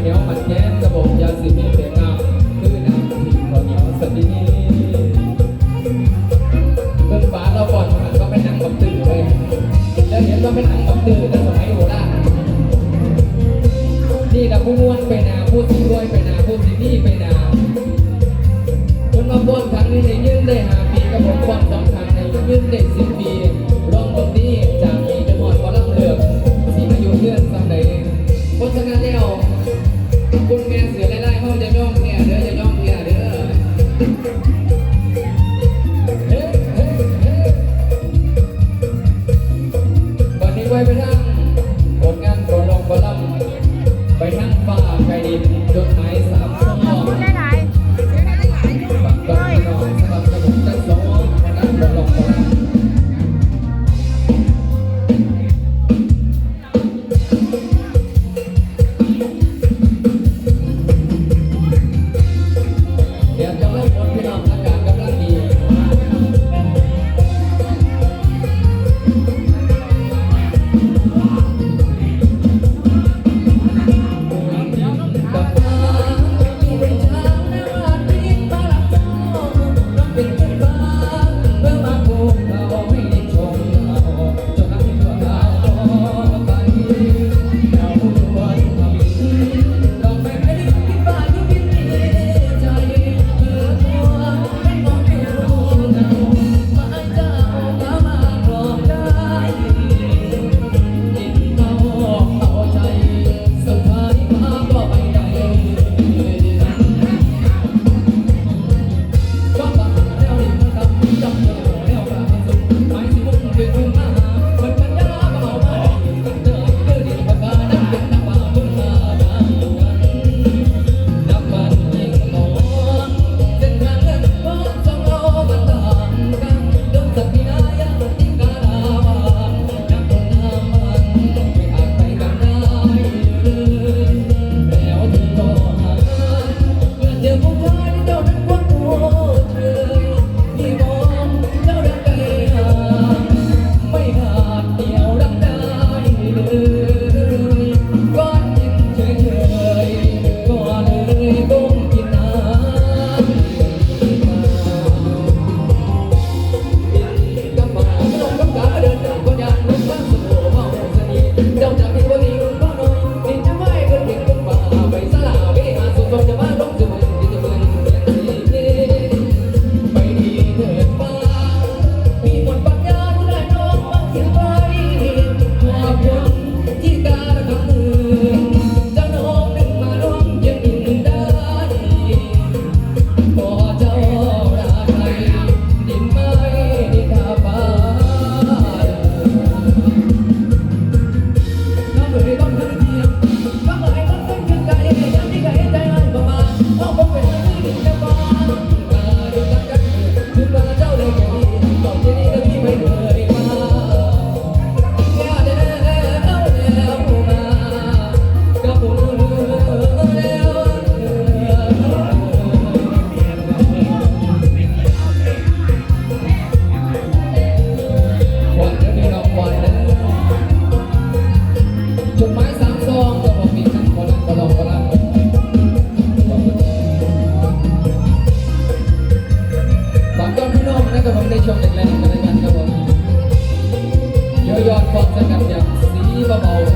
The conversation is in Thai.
เหนียวมันแก้กระบอกยาสีมีแต่น้ำคือน้ำที่ข้าวเหนียวสตีเพื่อนฟ้าเราก่อนก็ไปนั่งกับตื่นเลยแล้วเห็นว่าไปนั่งกับตื่นแล้วสมัยโบราณ Dengan 宝